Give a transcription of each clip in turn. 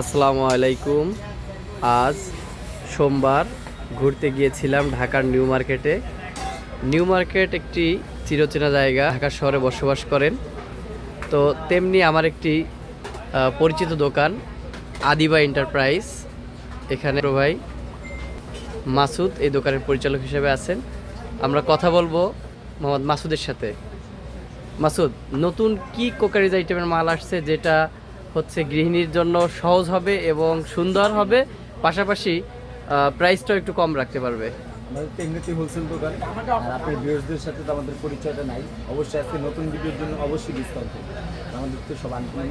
আসসালামু আলাইকুম। আজ সোমবার ঘুরতে গিয়েছিলাম ঢাকার নিউ মার্কেটে। নিউ মার্কেট একটি চিরচেনা জায়গা ঢাকা শহরে বসবাস করেন। তো তেমনি আমার একটি পরিচিত দোকান, আদিবা এন্টারপ্রাইজ। এখানে ভাই মাসুদ এই দোকানের পরিচালক হিসেবে আছেন। আমরা কথা বলব মোহাম্মদ মাসুদের সাথে। মাসুদ, নতুন কি কোকারিজ আইটেমের মাল আসছে যেটা হচ্ছে গৃহিণীর জন্য সহজ হবে এবং সুন্দর হবে। পাশাপাশি প্রাইসটাও একটু কম রাখতে পারবে। আমাদের তো হোলসেল দোকান, আর আপনার সাথে তো আমাদের পরিচয়টা নাই। অবশ্যই আজকে নতুন ভিডিওর জন্য অবশ্যই ডিসকাউন্ট আমাদের তো সব আনকমন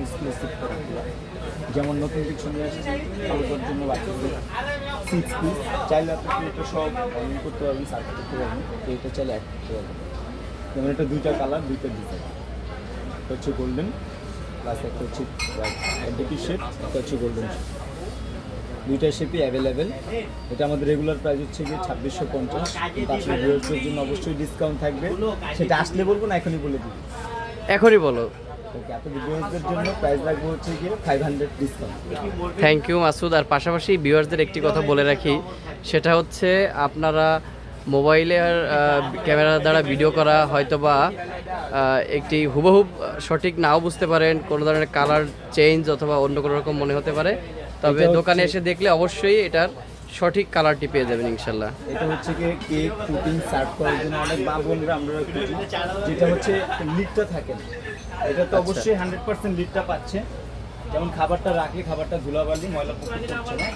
যেমন নতুন কিছু নিয়ে আসছি আলোচনার জন্য বাচ্চাদের সিক্স পিস চাইলে আপনি এটা সব অনলাইন করতে পারবেন সার্চ করতে পারবেন। তো এটা চাইলে অ্যাড করতে পারবেন। যেমন এটা দুইটা কালার দুইটা ডিজাইন হচ্ছে গোল্ডেন প্লাস একটা হচ্ছে ডেকি শেড একটা হচ্ছে গোল্ডেন শেড দুইটা শেপই অ্যাভেলেবেল এটা আমাদের রেগুলার প্রাইস হচ্ছে গিয়ে ছাব্বিশশো পঞ্চাশ। কিন্তু আপনার ভিউয়ার্সদের জন্য অবশ্যই ডিসকাউন্ট থাকবে। সেটা আসলে বলব না এখনই বলে দিই। এখনই বলো। Thank you Masud. আর পাশাপাশি ভিউয়ার্সদের একটি কথা বলে রাখি। সেটা হচ্ছে আপনারা মোবাইলের ক্যামেরার দ্বারা ভিডিও করা হয়তো বা একটি হুবহুব সঠিক নাও বুঝতে পারেন কোনো ধরনের কালার চেঞ্জ অথবা অন্য কোনো রকম মনে হতে পারে। তবে দোকানে এসে দেখলে অবশ্যই এটার সঠিক কালারটি পেয়ে যাবেন ইনশাল্লাহ। এটা হচ্ছে গিয়ে কেক কুকিং সার্ভ করার জন্য অনেক মা বোনরা আমরা যেটা হচ্ছে লিডটা থাকে না। এটা তো অবশ্যই হান্ড্রেড পার্সেন্ট লিডটা পাচ্ছে। যেমন খাবারটা রাখলে খাবারটা ধুলাবালি ময়লা না।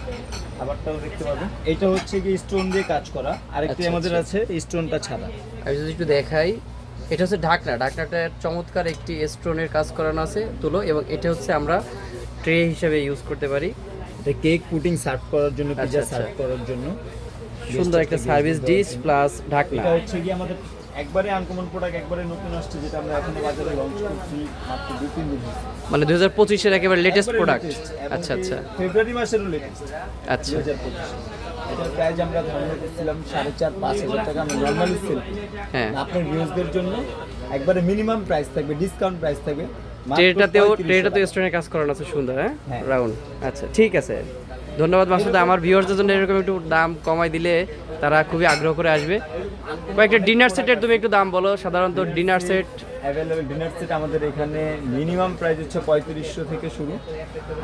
খাবারটাও দেখতে পাবেন। এটা হচ্ছে কি স্টোন দিয়ে কাজ করা। আরেকটি আচ্ছা, আমাদের আছে স্টোনটা ছাড়া আমি যদি একটু দেখাই এটা হচ্ছে ঢাকনা। ঢাকনাটা চমৎকার একটি স্টোনের কাজ করানো আছে তুলো এবং এটা হচ্ছে আমরা ট্রে হিসেবে ইউজ করতে পারি। এটা কেক পুটিং সার্ভ করার জন্য আচ্ছা, পিজা আচ্ছা। সার্ভ করার জন্য। সুন্দর একটা সার্ভিস ডিশ প্লাস ঢাকনা। এটা হচ্ছে গিয়ে আমাদের একবারে আনকমন প্রোডাক্ট একবারে নতুন আসছে যেটা আমরা এখনও বাজারে লঞ্চ করছি মাত্র দুই তিন দিন মানে দুই হাজার পঁচিশের একেবারে লেটেস্ট প্রোডাক্ট আচ্ছা আচ্ছা। ফেব্রুয়ারি মাসেরও লেটেস্ট আচ্ছা। এটার প্রাইস আমরা করছিলাম সাড়ে চার পাঁচ হাজার টাকা আমরা নর্মালি সেল হ্যাঁ। আপনার ভিউজদের জন্য একবারে মিনিমাম প্রাইস থাকবে ডিসকাউন্ট প্রাইস থাকবে। ট্রেটাতেও ট্রেটাতেও। স্টোনের কাজ করানো আছে সুন্দর হ্যাঁ? হ্যাঁ। রাউন্ড আচ্ছা ঠিক আছে। ধন্যবাদ মাসুদ আমার ভিউয়ার্সদের জন্য এরকম একটু দাম কমাই দিলে তারা খুবই আগ্রহ করে আসবে। কয়েকটা ডিনার সেটের তুমি একটু দাম বলো। সাধারণত dinner set available dinner set আমাদের এখানে মিনিমাম প্রাইস হচ্ছে পঁয়ত্রিশশো থেকে শুরু।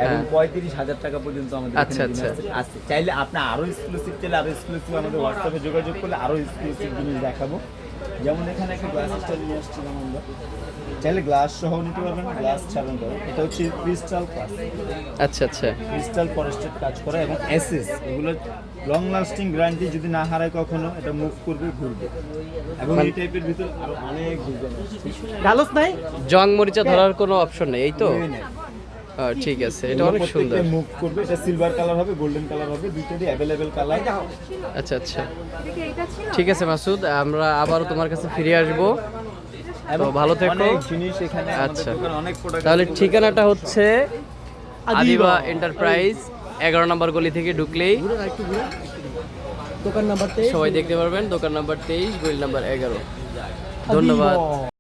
এবং হ্যাঁ। পঁয়ত্রিশ হাজার টাকা পর্যন্ত আমাদের আচ্ছা, আচ্ছা। আছে। চাইলে আপনি আরও এক্সক্লুসিভ চাইলে আরও এক্সক্লুসিভ আমাদের হোয়াটসঅ্যাপে যোগাযোগ করলে আরও এক্সক্লুসিভ জিনিস দেখাবো। যেমন এখানে একটা গ্লাস স্টাইল নিয়ে আসছিলাম আমরা। চাইলে গ্লাস সহ নিতে পারবেন গ্লাস ছাড়ানো পারবেন এটা হচ্ছে ক্রিস্টাল ক্লাস আচ্ছা আচ্ছা। ক্রিস্টাল ফরেস্টেড কাজ করা এবং এসএস এগুলো লং লাস্টিং গ্যারান্টি যদি না হারায় কখনো এটা মুভ করবে ঘুরবে। এবং এই টাইপের ভিতর আরও অনেক ডিজাইন কালোস নাই? জং মরিচা ধরার কোনো অপশন নেই এই তো? ঠিক আছে এটা অনেক সুন্দর। মুভ করবে এটা সিলভার কালার হবে গোল্ডেন কালার হবে দুইটারই অ্যাভেলেবেল কালার আচ্ছা আচ্ছা। ঠিক আছে মাসুদ আমরা আবারও তোমার কাছে ফিরে আসব। তো ভালো থেকো। অনেক জিনিস এখানে আচ্ছা। তাহলে ঠিকানাটা হচ্ছে আদিবা এন্টারপ্রাইজ এগারো নম্বর গলি থেকে ঢুকলেই। দোকান নাম্বার সবাই দেখতে পারবেন দোকান নাম্বার তেইশ গলি নাম্বার এগারো। ধন্যবাদ।